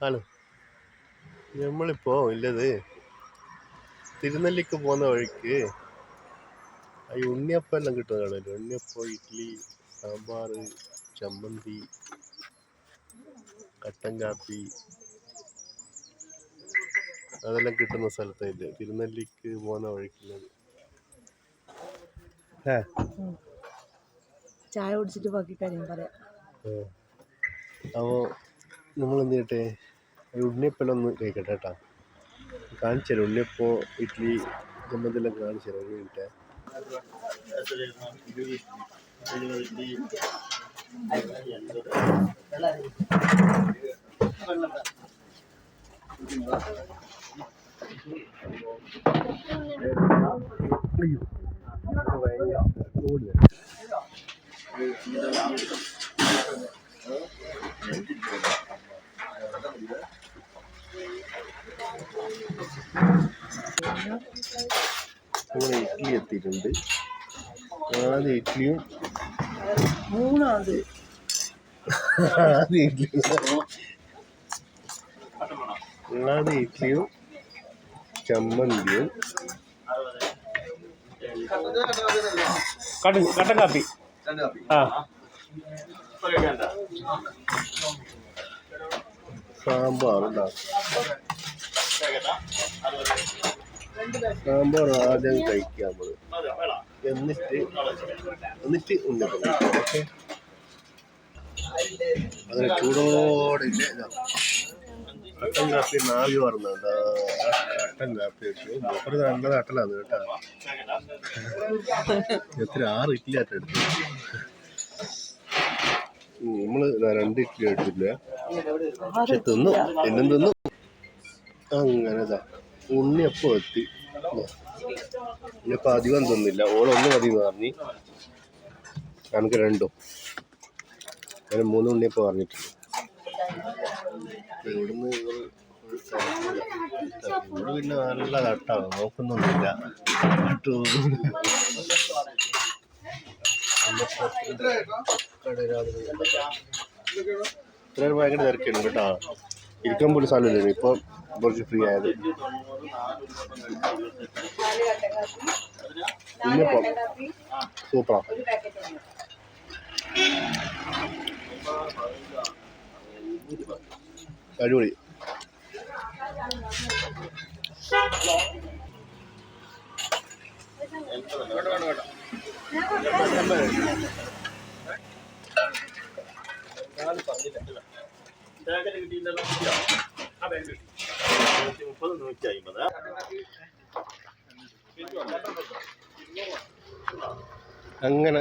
ആണ്. നമ്മളിപ്പോ ഇല്ലത് തിരുനെല്ലിക്ക് പോകുന്ന വഴിക്ക് ഈ ഉണ്ണിയപ്പം എല്ലാം കിട്ടുന്ന കടയിൽ ഉണ്ണിയപ്പം ഇഡ്ഡലി സാമ്പാർ ചമ്മന്തി കട്ടൻ കാപ്പി അതെല്ലാം കിട്ടുന്ന സ്ഥലത്തായില്ലേ തിരുനെല്ലിക്ക് പോകുന്ന വഴിക്കുള്ളത് ചായ കുടിച്ചിട്ട് ബാക്കി കാര്യം പറയാം. അപ്പോൾ നമ്മൾ എന്ത് ചെയ്യട്ടെ ഉണ്ണിയപ്പം ഒന്ന് കഴിക്കട്ടെ കേട്ടോ. കാണിച്ചു തരാം ഉണ്ണിയപ്പോ ഇഡ്ഡലി ചമ്മന്തിയെല്ലാം കാണിച്ചു തരാം ഒരു മിനിറ്റ്. ഓടി അങ്ങനെ ഇഡ്ഡലി എത്തിയിട്ടുണ്ട്. ആദ്യം ഇഡ്ഡലിയും മൂന്നാമത്. ആദ്യം ഇഡ്ഡലിയും ആദ്യം ഇഡ്ഡലിയും ചമ്മന്തിയും കട്ടൻ കട്ടൻ കാപ്പി. ആ. സാമ്പാർ സാമ്പാർ ആദ്യം കഴിക്കാം നമ്മൾ എന്നിട്ട് എന്നിട്ട് ഉണ്ടാക്കണം ഓക്കെ? അങ്ങനെ ചൂടോടെ കട്ടൻ കാപ്പി നാവി പറഞ്ഞുണ്ട് കട്ടൻ കാപ്പി വെച്ചു. മൂപ്പര് നല്ല കട്ടലാണ് കേട്ടാ. എത്ര ആറ് ഇഡ്ഡലി നമ്മൾ രണ്ട് ഇഡ്ഡലി പക്ഷെ തിന്നു. എന്നും തിന്നു. അങ്ങനെ ഉണ്ണി ഉണ്ണിയപ്പം എത്തി. ഉണ്ണിയപ്പം അധികം തിന്നില്ല. ഓളൊന്നും മതി എന്ന് പറഞ്ഞു. നമുക്ക് രണ്ടും. അങ്ങനെ മൂന്ന് ഉണ്ണിയപ്പം പറഞ്ഞിട്ടുണ്ട്. ഇവിടുന്ന്. ഇവിടെ പിന്നെ നല്ല തട്ടാണ്. നോക്കുന്നൊന്നുമില്ല. തട്ടു. ഇത്രയും ഭയങ്കര തിരക്കാണ് കേട്ടോ. ഇരിക്കാൻ പോലും സ്ഥലമില്ല ഇപ്പൊ കുറച്ച് ഫ്രീ ആയത്. ഉണ്ണിയപ്പം സൂപ്പറാ. അടിപൊളി. അങ്ങനെ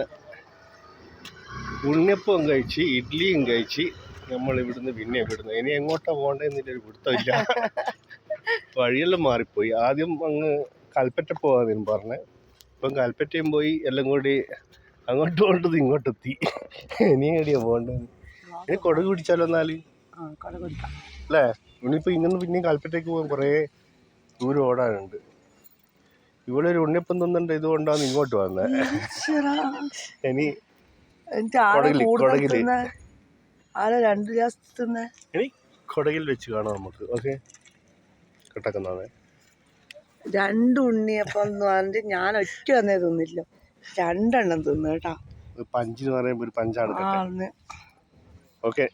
ഉണ്ണിയപ്പം കഴിച്ച് ഇഡ്ഡലിയും കഴിച്ച് നമ്മൾ ഇവിടുന്ന് പിന്നെ ഇവിടുന്ന്. ഇനി എങ്ങോട്ടാ ഒരു പിടുത്തമില്ല. വഴിയെല്ലാം മാറിപ്പോയി. ആദ്യം അങ്ങ് കൽപ്പറ്റ പോകാൻ പറഞ്ഞ്. ഇപ്പം കൽപ്പറ്റയും പോയി എല്ലാം കൂടി അങ്ങോട്ട് പോകേണ്ടത് ഇങ്ങോട്ടെത്തി. ഇനി എവിടെയാ പോകേണ്ടത്? ഇനി കൊടക് പിടിച്ചാലോ കട കൊടുക്കാം. അല്ലേ? ഇനിയിപ്പോൾ ഇങ്ങനെ പിന്നെയും കൽപ്പറ്റയ്ക്ക് പോകാൻ കുറേ ദൂരം ഓടാനുണ്ട്. ഇവിടെ ഒരു ഉണ്ണിപ്പം തിന്നണ്ട ഇതുകൊണ്ടാണ് ഇങ്ങോട്ട് വന്നത് ഇനി ഇനി കൊടകിൽ വെച്ച് കാണാം നമുക്ക്. ഓക്കെ? കട്ടക്കുന്നതാണ് രണ്ട് ഉണ്ണിയപ്പം എന്ന് പറഞ്ഞിട്ട് ഞാൻ ഒറ്റ വന്നേ തിന്നില്ല. രണ്ടെണ്ണം തിന്നു കേട്ടാ. പഞ്ചെന്ന് പറയുമ്പോൾ ഒരു പഞ്ചാണ് ഓക്കെ?